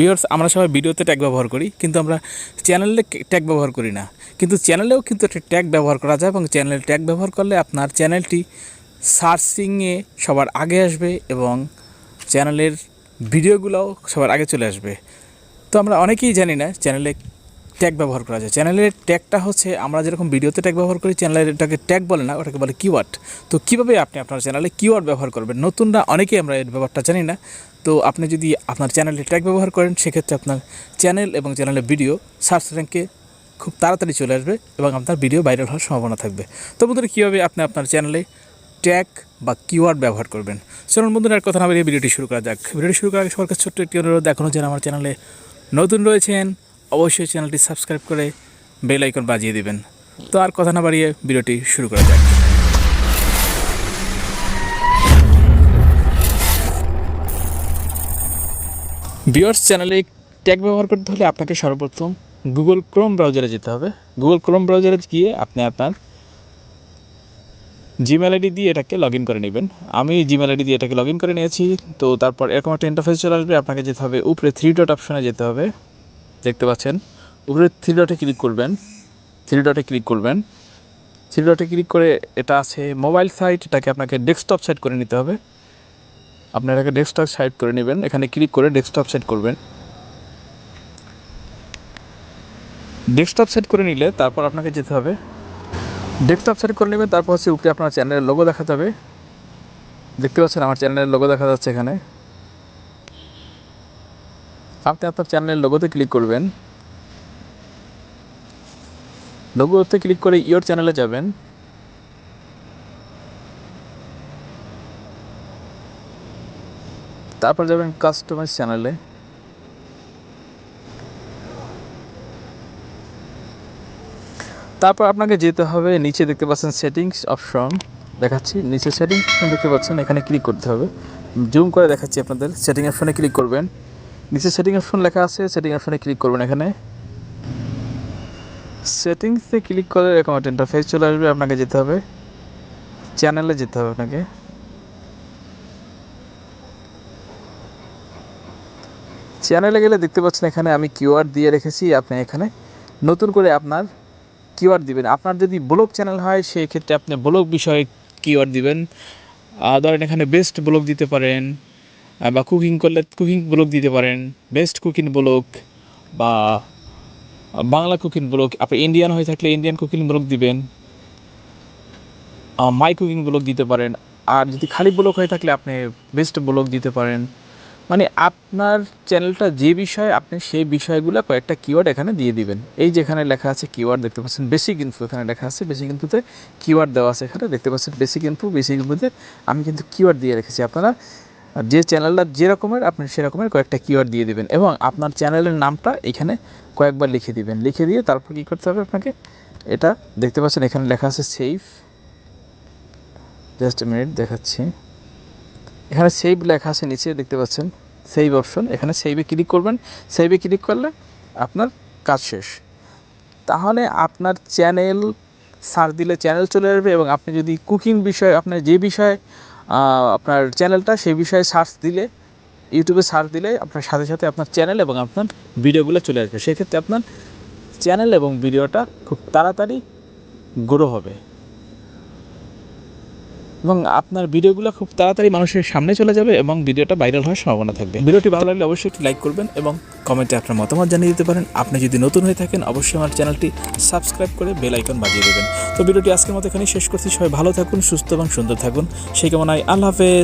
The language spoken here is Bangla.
ভিউয়ার্স আমরা সবাই ভিডিওতে ট্যাগ ব্যবহার করি, কিন্তু আমরা চ্যানেলে ট্যাগ ব্যবহার করি না। কিন্তু চ্যানেলেও কিন্তু একটা ট্যাগ ব্যবহার করা যায় এবং চ্যানেলে ট্যাগ ব্যবহার করলে আপনার চ্যানেলটি সার্চিংয়ে সবার আগে আসবে এবং চ্যানেলের ভিডিওগুলোও সবার আগে চলে আসবে। তো আমরা অনেকেই জানি না চ্যানেলে ট্যাগ ব্যবহার করা যায়। চ্যানেলের ট্যাগটা হচ্ছে, আমরা যেরকম ভিডিওতে ট্যাগ ব্যবহার করি চ্যানেলের এটাকে ট্যাগ বলে না, ওটাকে বলে কিওয়ার্ড তো কীভাবে আপনি আপনার চ্যানেলে কিওয়ার্ড ব্যবহার করবেন? নতুনরা, অনেকেই আমরা এর ব্যাপারটা জানি না। তো আপনি যদি আপনার চ্যানেলে ট্যাগ ব্যবহার করেন, সেক্ষেত্রে আপনার চ্যানেল এবং চ্যানেলের ভিডিও সার্চ র্যাঙ্কে খুব তাড়াতাড়ি চলে আসবে এবং আপনার ভিডিও ভাইরাল হওয়ার সম্ভাবনা থাকবে। তো বন্ধুরা, কীভাবে আপনি আপনার চ্যানেলে ট্যাগ বা কিওয়ার্ড ব্যবহার করবেন? চলুন বন্ধুরা, আর কথা না বেরিয়ে ভিডিওটি শুরু করা যাক। ভিডিওটি শুরু করার আগে সবার কাছে ছোট্ট একটি অনুরোধ এখনও যেন আমার চ্যানেলে নতুন রয়েছেন, অবশ্যই চ্যানেলটি সাবস্ক্রাইব করে বেল আইকন বাজিয়ে দিবেন। তো আর কথা না বাড়িয়ে ভিডিওটি শুরু করা যাক। ভিউয়ার্স, চ্যানেলে ট্যাগ ব্যবহার করতে হলে আপনাকে সর্বপ্রথম গুগল ক্রোম ব্রাউজারে যেতে হবে। গুগল ক্রোম ব্রাউজারে গিয়ে আপনি আপনার জিমেল আইডি দিয়ে এটাকে লগ ইন করে নেবেন। আমি জিমেল আইডি দিয়ে এটাকে লগ ইন করে নিয়েছি। তো তারপর এরকম একটা ইন্টারফেস চলে আসবে, আপনাকে যেতে হবে উপরে থ্রি ডট অপশনে যেতে হবে। দেখতে পাচ্ছেন? উপরে থ্রি ডটে ক্লিক করবেন। থ্রি ডটে ক্লিক করবেন। থ্রি ডটে ক্লিক করে এটা আছে মোবাইল সাইট এটাকে আপনাকে ডেস্কটপ সাইট করে নিতে হবে। আপনি এটাকে ডেস্কটপ সাইড করে নেবেন। এখানে ক্লিক করে ডেস্কটপ সেট করবেন। ডেস্কটপ সেট করে নিলে তারপর আপনাকে যেতে হবে। ডেস্কটপ সেট করে নেবেন, তারপর হচ্ছে উপরে আপনার চ্যানেলের লোগো দেখা যাবে দেখতে পাচ্ছেন আমার চ্যানেলের লোগো দেখা যাচ্ছে এখানে। আপনি আপনার চ্যানেলের লোগোতে ক্লিক করবেন। লোগোতে ক্লিক করে ইয়োর চ্যানেলে যাবেন। তারপর যাবেন কাস্টমাইজ চ্যানেলে তারপর আপনাকে যেতে হবে নিচে দেখতে পাচ্ছেন সেটিংস অপশন দেখাচ্ছি নিচে সেটিংস দেখতে পাচ্ছেন, এখানে ক্লিক করতে হবে। জুম করে দেখাচ্ছি আপনাদের সেটিং অপশনে ক্লিক করবেন। নিচে সেটিং অপশন লেখা আছে সেটিং অপশনে ক্লিক করবেন এখানে। সেটিংসে ক্লিক করে এরকম একটা ইন্টারফেস চলে আসবে, আপনাকে যেতে হবে। চ্যানেলে যেতে হবে আপনাকে। চ্যানেলে গেলে দেখতে পাচ্ছেন এখানে আমি কিউআর দিয়ে রেখেছি। আপনি এখানে নতুন করে আপনার কিউআর দিবেন। আপনার যদি ব্লগ চ্যানেল হয়, সেই ক্ষেত্রে আপনি ব্লগ বিষয়ে কিওয়ার্ড দিবেন। ধরেন এখানে বেস্ট ব্লগ দিতে পারেন বা কুকিং করলে কুকিং ব্লগ দিতে পারেন। বেস্ট কুকিং ব্লগ বা বাংলা কুকিং ব্লগ। আপনি ইন্ডিয়ান হয়ে থাকলে ইন্ডিয়ান কুকিং ব্লগ দিবেন। মাই কুকিং ব্লগ দিতে পারেন। আর যদি খালি ব্লগ হয়ে থাকলে আপনি বেস্ট ব্লগ দিতে পারেন। মানে আপনার চ্যানেলটা যে বিষয়ে আপনি সেই বিষয়গুলো কয়েকটা কিওয়ার্ড এখানে দিয়ে দিবেন। এই যেখানে লেখা আছে কিওয়ার্ড দেখতে পাচ্ছেন বেসিক ইনফো এখানে লেখা আছে বেসিক ইনফোতে কিওয়ার্ড দেওয়া আছে এখানে, দেখতে পাচ্ছেন বেসিক ইনফো বেসিক ইনফোতে আমি কিন্তু কিওয়ার্ড দিয়ে রেখেছি। আপনারা যে চ্যানেলটা যেরকমের আপনি সেরকমের কয়েকটা কিওয়ার্ড দিয়ে দিবেন এবং আপনার চ্যানেলের নামটা এখানে কয়েকবার লিখে দিবেন। লিখে দিয়ে তারপর কী করতে হবে আপনাকে? এটা দেখতে পাচ্ছেন এখানে লেখা আছে সেভ জাস্ট মিনিট দেখাচ্ছি। এখানে সেভ লেখা আছে, নিচে দেখতে পাচ্ছেন সেভ অপশন এখানে সেভে ক্লিক করবেন। সেভে ক্লিক করলে আপনার কাজ শেষ। তাহলে আপনার চ্যানেল সার্চ দিলে চ্যানেল চলে আসবে এবং আপনি যদি কুকিং বিষয়ে, আপনার যে বিষয়ে আপনার চ্যানেলটা সেই বিষয়ে সার্চ দিলে ইউটিউবে সার্চ দিলে আপনার সাথে সাথে আপনার চ্যানেল এবং আপনার ভিডিওগুলো চলে আসবে। সেক্ষেত্রে আপনার চ্যানেল এবং ভিডিওটা খুব তাড়াতাড়ি গ্রো হবে। এবং আপনার ভিডিওগুলো খুব তাড়াতাড়ি মানুষের সামনে চলে যাবে এবং ভিডিওটা ভাইরাল হওয়ার সম্ভাবনা থাকবে। ভিডিওটি ভালো লাগলে অবশ্যই একটি লাইক করবেন এবং কমেন্টে আপনার মতামত জানিয়ে দিতে পারেন। আপনি যদি নতুন হয়ে থাকেন, অবশ্যই আমার চ্যানেলটি সাবস্ক্রাইব করে বেল আইকন বাজিয়ে দেবেন। তো ভিডিওটি আজকের মতো এখানেই শেষ করছি। সবাই ভালো থাকুন, সুস্থ এবং সুন্দর থাকুন। সেই কামনায় আল্লাহ হাফেজ।